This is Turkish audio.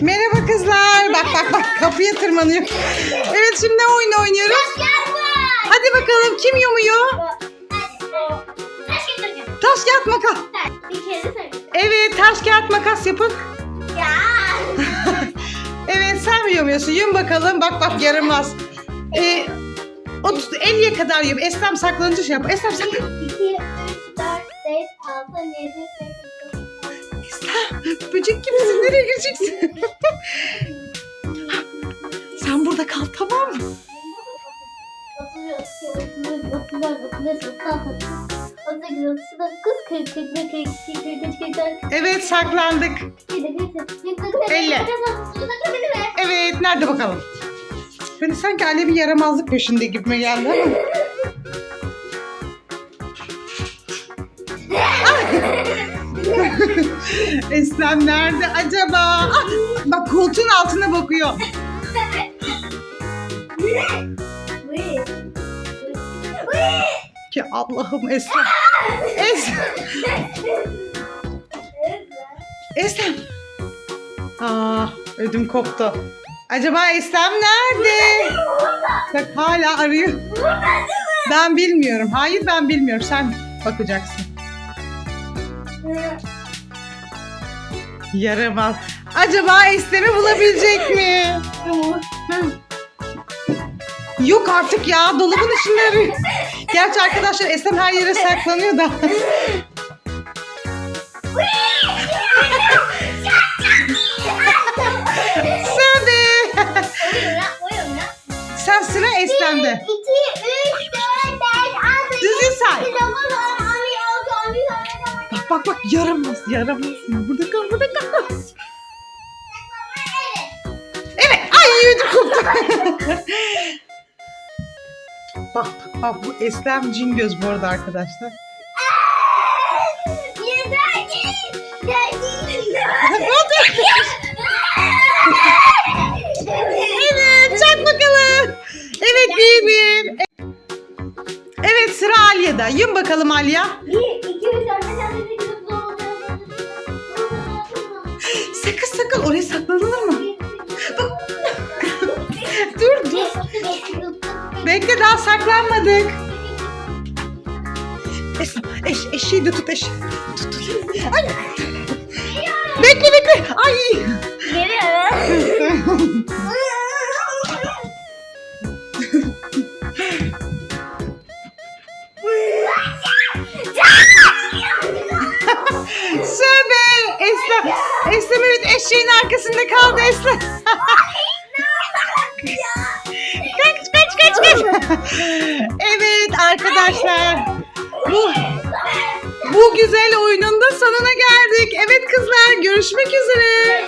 Merhaba kızlar. Bak bak bak kapıya tırmanıyor. Evet şimdi ne oyun oynuyoruz? Hadi bakalım kim yumuyor? Taş kağıt makas. Evet taş kağıt makas yapın. Ya. Evet sen mi yumuyorsun? Yum bakalım. Bak bak yaramaz. Ee, 30, 50'ye kadar yum. Eslem saklanınca şey yap. Eslem 1, saklan. 2, 3, 4, 5, 6, 7, 8, Eslem böcek gibisin. Nereye gireceksin? sen burada kal tamam mı? 9, Evet saklandık. Evet nerede bakalım? Beni sanki Ali bir yaramazlık peşinde gibime geldi ama. Eslem nerede acaba? Ah, bak koltuğun altına bakıyor. Ki Allah'ım Eslem. Eslem. Eslem. Aa, ödüm koptu. Acaba Eslem nerede? Bak hala arıyor. Ben bilmiyorum. Hayır ben bilmiyorum. Sen bakacaksın. Yaramaz. Acaba Eslem'i bulabilecek mi? Yok artık ya. Dolabın içinde arıyor. Gerçi arkadaşlar Eslem her yere saklanıyor da. Yaramaz yaramaz. Burada kal burada kal. Evet ay ödüm koptu. bak bak bak bu Eslem cin göz bu arada arkadaşlar. Evet çak bakalım. Evet bir bir. Evet sıra Alya'da. Yum bakalım Alya. Sakın oraya saklanılır mı? Dur dur. Bekle daha saklanmadık. Eş, eş, eşeği de tut eş. Tut tut. Ay. Bekle bekle. Ay. Söbe. Eslem. Eslem evet eşeğin arkasında kaldı Eslem. kaç kaç kaç kaç. evet arkadaşlar. Bu bu güzel oyunun da sonuna geldik. Evet kızlar görüşmek üzere.